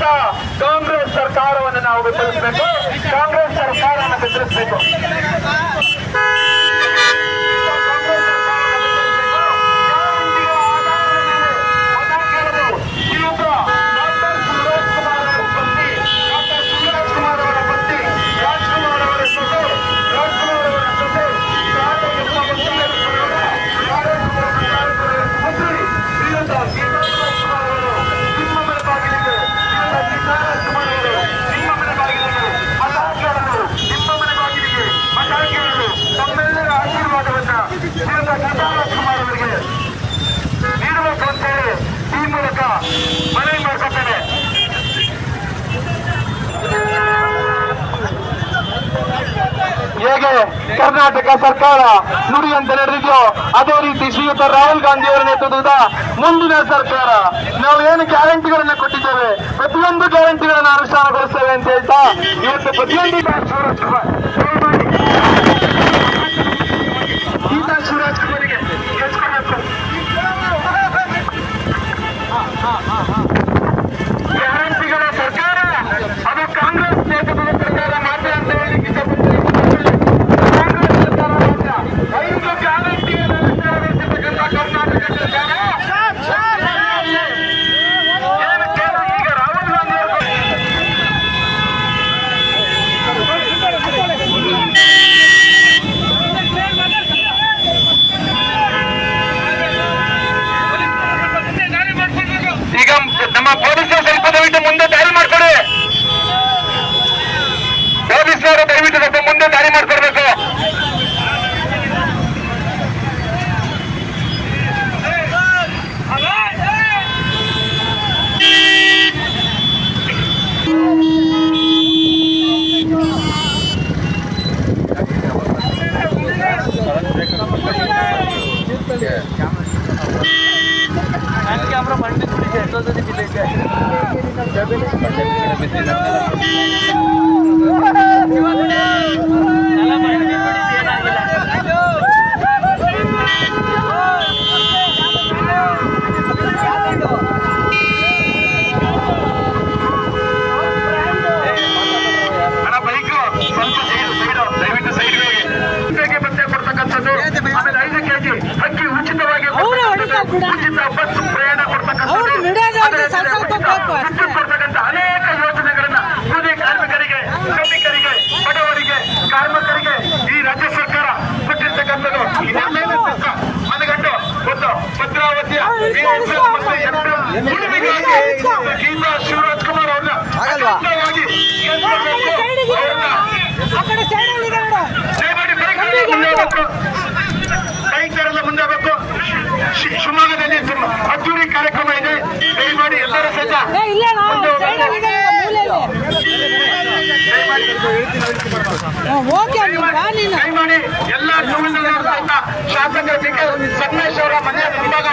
ಅಂತ ಕಾಂಗ್ರೆಸ್ ಸರ್ಕಾರವನ್ನು ನಾವು ಬೆಂಬಲಿಸಬೇಕು. ಕಾಂಗ್ರೆಸ್ ಸರ್ಕಾರವನ್ನು ಬೆದರಿಸಬೇಕು ಹೇಗೆ ಕರ್ನಾಟಕ ಸರ್ಕಾರ ನುಡಿಯಂತೆ ನಡೆದಿದೆಯೋ ಅದೇ ರೀತಿ ಶ್ರೀಯುತ ರಾಹುಲ್ ಗಾಂಧಿ ಅವರ ನೇತೃತ್ವದ ಮುಂದಿನ ಸರ್ಕಾರ. ನಾವು ಏನು ಗ್ಯಾರಂಟಿಗಳನ್ನ ಕೊಟ್ಟಿದ್ದೇವೆ? ಪ್ರತಿಯೊಂದು ಗ್ಯಾರಂಟಿಗಳನ್ನ ಅನುಷ್ಠಾನಗೊಳಿಸ್ತೇವೆ ಅಂತ ಹೇಳ್ತಾ ಇವತ್ತು ಪ್ರತಿಯೊಂದು ಮುಂದೆ ದಾರಿ ಮಾಡ್ಕೊಡ್ಬೇಕು আমরা মাল্টি যদি বিদেশে ಶಿವರಾಜ್ ಕುಮಾರ್ ಅವ್ರನ್ನ ರೈತರೆಲ್ಲ ಮುಂದೆ ಶಿವಮೊಗ್ಗದಲ್ಲಿ ಅದ್ದೂರಿ ಕಾರ್ಯಕ್ರಮ ಇದೆ ದಯಮಾಡಿ ಎಲ್ಲರ ಸಹಿತ ದಯಮಾಡಿ ಎಲ್ಲ ಶಾಸಕರ ಸಂಗಮೇಶ್ ಅವರ ಮನೆಯ ಮುಂಭಾಗ